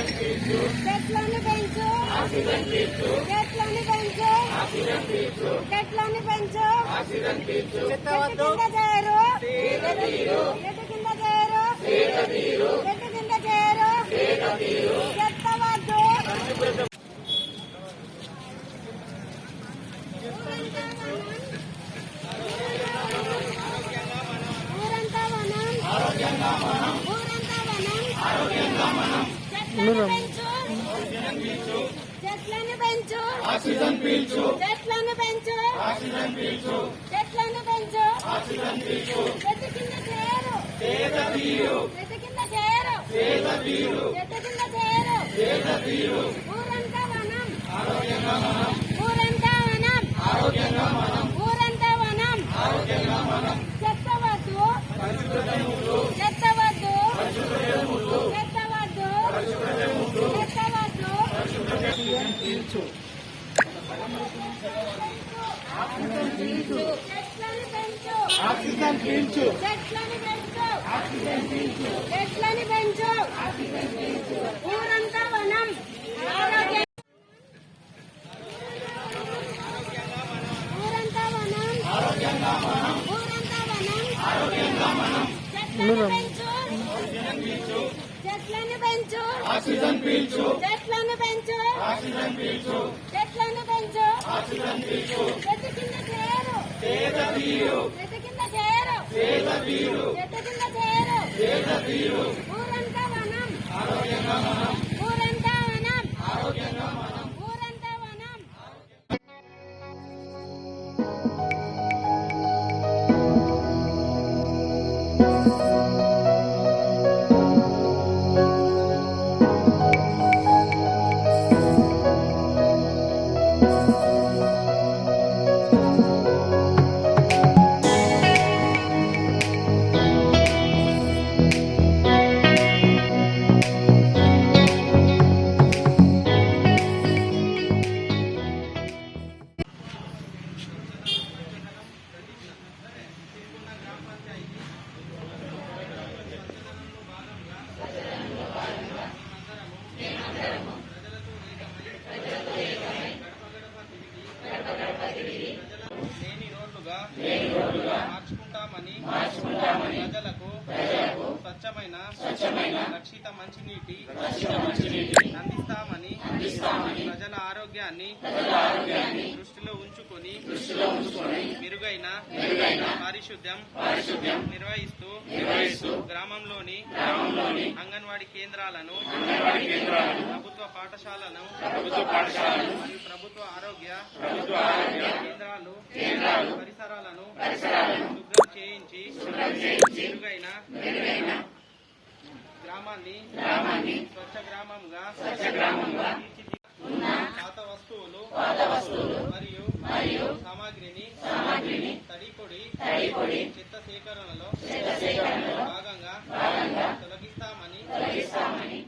చెట్లను పెంచు చెట్లను పెంచు చెట్లను పెంచు చెట్టు కింద చేరు చెట్టు కింద చేరు చెట్టు కింద చేరు ఊరంతా వనం ఆరోగ్యంగా మనం. చెట్లను పెంచు. ఆక్సిజన్ పీల్చు. చెట్లను పెంచు. ఆక్సిజన్ పీల్చు. చెట్లను పెంచు. ఆక్సిజన్ పీల్చు. చెట్టు కింద చేరు. పేద తీరు. చెట్టు కింద చేరు. పేద తీరు. చెట్టు కింద చేరు. పేద తీరు ఊరంతా వనం ఆరోగ్యంగా మనం ఊరంతా వనం ఆరోగ్యంగా మనం ఊరంతా వనం ఆరోగ్యంగా మనం చెత్తవద్దు పరిశుభ్రతములు చెత్తవద్దు పరిశుభ్రతములు చెత్తవద్దు పరిశుభ్రతములు చెత్తవద్దు ఆక్సిజన్ పీల్చు ఆక్సిజన్ పీల్చు. చెట్లను పెంచు ఆక్సిజన్ పీల్చు. చెట్లను పెంచు ఊరంతా వనం ఆరోగ్య ఊరంతా వనం ఆరోగ్యంగా మనం ఊరంతా వనం ఆరోగ్యంగా మనం చెట్లను పెంచు ఆక్సిజన్ పీల్చు చెట్లను పెంచు. ఆక్సిజన్ పీల్చు. చెట్లను పెంచు. ఆక్సిజన్ పీల్చు. చెట్లను పెంచు. ఆక్సిజన్ పీల్చు. చెట్టు కింద చేరు. పేద తీరు. చెట్టు కింద చేరు. పేద తీరు. చెట్టు కింద చేరు. పేద తీరు. ప్రజలకు స్వచ్ఛమైన రక్షిత మంచినీటి అందిస్తామని ప్రజల ఆరోగ్యాన్ని దృష్టిలో ఉంచుకొని మెరుగైన పారిశుద్ధ్యం నిర్వహిస్తూ గ్రామంలోని అంగన్వాడీ కేంద్రాలను ప్రభుత్వ పాఠశాలను మరియు ప్రభుత్వ ఆరోగ్య కేంద్రాలు పరిసరాలను గ్రామాన్ని గ్రామాన్ని స్వచ్ఛ గ్రామంగా స్వచ్ఛ పాత వస్తువులు వస్తువులు మరియు సామాగ్రిని తడిపొడి సేకరణలో భాగంగా తొలగిస్తామని తొలగిస్తామని